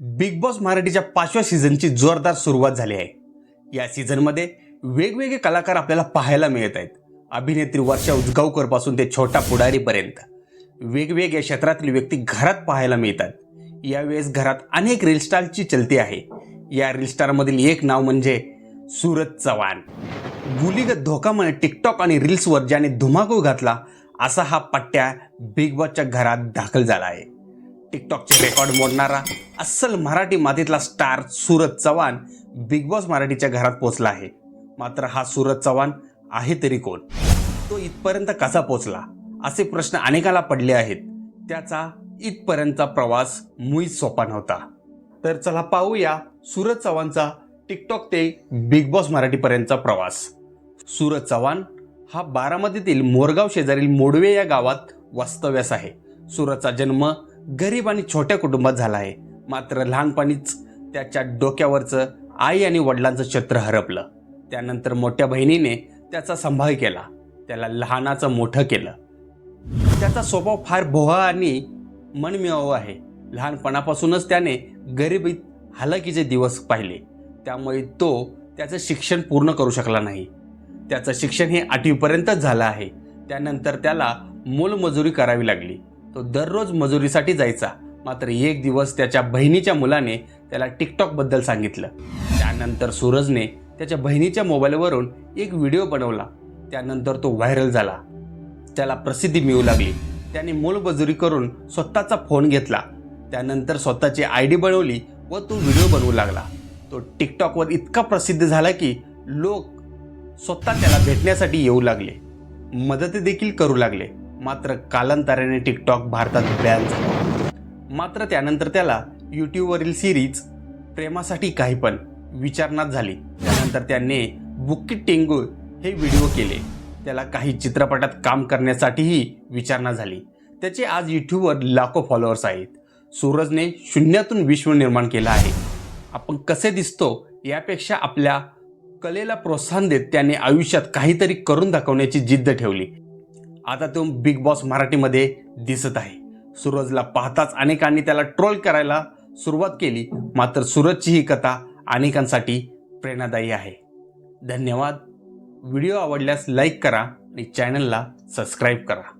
Big Boss मराठीच्या पाचव्या सीझनची जोरदार सुरुवात झाली आहे. या सीझनमध्ये वेगवेगळे कलाकार आपल्याला पाहायला मिळत आहेत. अभिनेत्री वर्षा उजगावकरपासून ते छोटा पुढारीपर्यंत वेगवेगळ्या क्षेत्रातील व्यक्ती घरात पाहायला मिळतात. यावेळेस घरात अनेक रील स्टारची चलती आहे. या रीलस्टारमधील एक नाव म्हणजे सूरज चव्हाण. गुलीगत धोकामुळे टिकटॉक आणि रील्सवर ज्याने धुमाकूळ घातला असा हा पट्ट्या बिग बॉसच्या घरात दाखल झाला आहे. टिकटॉकचे रेकॉर्ड मोडणारा अस्सल Marathi मातीतला star Suraj Chavan Bigg Boss मराठीच्या घरात पोचला आहे. मात्र हा सूरज चव्हाण आहे तरी कोण? तो इथपर्यंत कसा पोचला असे प्रश्न अनेकाला पडले आहेत. त्याचा इथपर्यंतचा प्रवास मुळीच सोपा नव्हता. तर चला पाहूया सूरज चव्हाणचा टिकटॉक ते बिग बॉस मराठीपर्यंतचा प्रवास. सूरज चव्हाण हा बारामतीतील मोरगाव शेजारील मोडवे या गावात वास्तव्यास आहे. सूरजचा जन्म गरीब आणि छोट्या कुटुंबात झाला आहे. मात्र लहानपणीच त्याच्या डोक्यावरचं आई आणि वडिलांचं छत्र हरपलं. त्यानंतर मोठ्या बहिणीने त्याचा संभाळ केला. त्याला लहानाचं मोठं केलं. त्याचा स्वभाव फार भोळा आणि मनमिळावू आहे. लहानपणापासूनच त्याने गरिबीत हालाकीचे दिवस पाहिले. त्यामुळे तो त्याचं शिक्षण पूर्ण करू शकला नाही. त्याचं शिक्षण हे आठवीपर्यंतच झालं आहे. त्यानंतर त्याला मोलमजुरी करावी लागली. तो दररोज मजुरीसाठी जायचा. मात्र एक दिवस त्याच्या बहिणीच्या मुलाने त्याला टिकटॉकबद्दल सांगितलं. त्यानंतर सूरजने त्याच्या बहिणीच्या मोबाईलवरून एक व्हिडिओ बनवला. त्यानंतर तो व्हायरल झाला. त्याला प्रसिद्धी मिळू लागली. त्याने मोलमजुरी करून स्वतःचा फोन घेतला. त्यानंतर स्वतःची आय डी बनवली व तो व्हिडिओ बनवू लागला. तो टिकटॉकवर इतका प्रसिद्ध झाला की लोक स्वतः त्याला भेटण्यासाठी येऊ लागले. मदत देखील करू लागले. मात्र कालांतराने टिकटॉक भारतात बॅन झाला. मात्र त्यानंतर त्याला यूट्यूबवरील सिरीज प्रेमासाठी काही पण विचारणात झाली. त्यानंतर त्याने बुक्की टेंगू हे व्हिडिओ केले. त्याला काही चित्रपटात काम करण्यासाठीही विचारणा झाली. त्याचे आज यूट्यूबवर लाखो फॉलोअर्स आहेत. सूरजने शून्यातून विश्व निर्माण केलं आहे. आपण कसे दिसतो यापेक्षा आपल्या कलेला प्रोत्साहन देत त्याने आयुष्यात काहीतरी करून दाखवण्याची जिद्द ठेवली. आता तो बिग बॉस मराठीमध्ये दिसत आहे. सूरजला पाहताच अनेकांनी त्याला ट्रोल करायला सुरुवात केली. मात्र सूरजची ही कथा अनेकांसाठी प्रेरणादायी आहे. धन्यवाद. व्हिडिओ आवडल्यास लाईक करा आणि चॅनलला सबस्क्राईब करा.